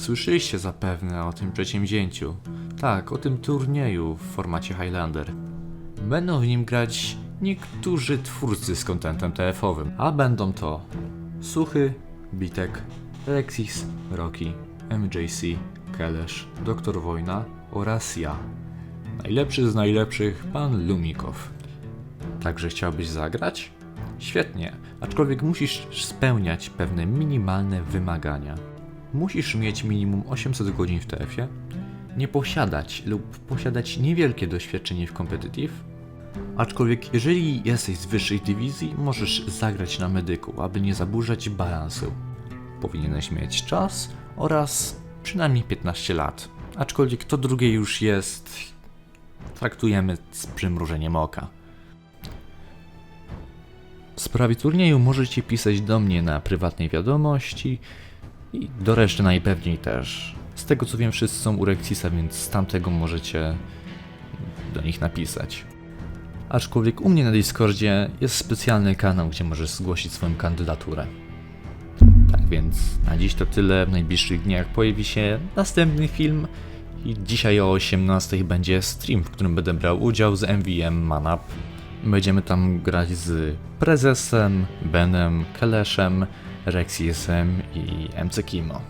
Słyszeliście zapewne o tym przedsięwzięciu. Tak, o tym turnieju w formacie Highlander. Będą w nim grać niektórzy twórcy z kontentem TF-owym, a będą to Suchy, Bitek, Alexis, Rocky, MJC, Kelesz, Doktor Wojna oraz ja. Najlepszy z najlepszych, pan Lumikow. Także chciałbyś zagrać? Świetnie, aczkolwiek musisz spełniać pewne minimalne wymagania. Musisz mieć minimum 800 godzin w TF-ie, nie posiadać lub posiadać niewielkie doświadczenie w competitive, aczkolwiek jeżeli jesteś z wyższej dywizji, możesz zagrać na medyku, aby nie zaburzać balansu. Powinieneś mieć czas oraz przynajmniej 15 lat, aczkolwiek to drugie już jest... traktujemy z przymrużeniem oka. W sprawie turnieju możecie pisać do mnie na prywatnej wiadomości i do reszty najpewniej też. Z tego co wiem, wszyscy są u Rexisa, więc z tamtego możecie do nich napisać. Aczkolwiek u mnie na Discordzie jest specjalny kanał, gdzie możesz zgłosić swoją kandydaturę. Tak więc na dziś to tyle. W najbliższych dniach pojawi się następny film i dzisiaj o 18 będzie stream, w którym będę brał udział z MVM Manap. Będziemy tam grać z Prezesem, Benem, Keleszem, Rexisem i MC Kimo.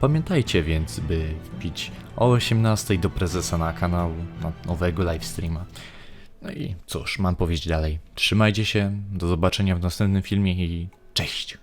Pamiętajcie więc, by wbić o 18 do Prezesa na kanał na nowego livestreama. No i cóż, mam powiedzieć dalej. Trzymajcie się, do zobaczenia w następnym filmie i cześć!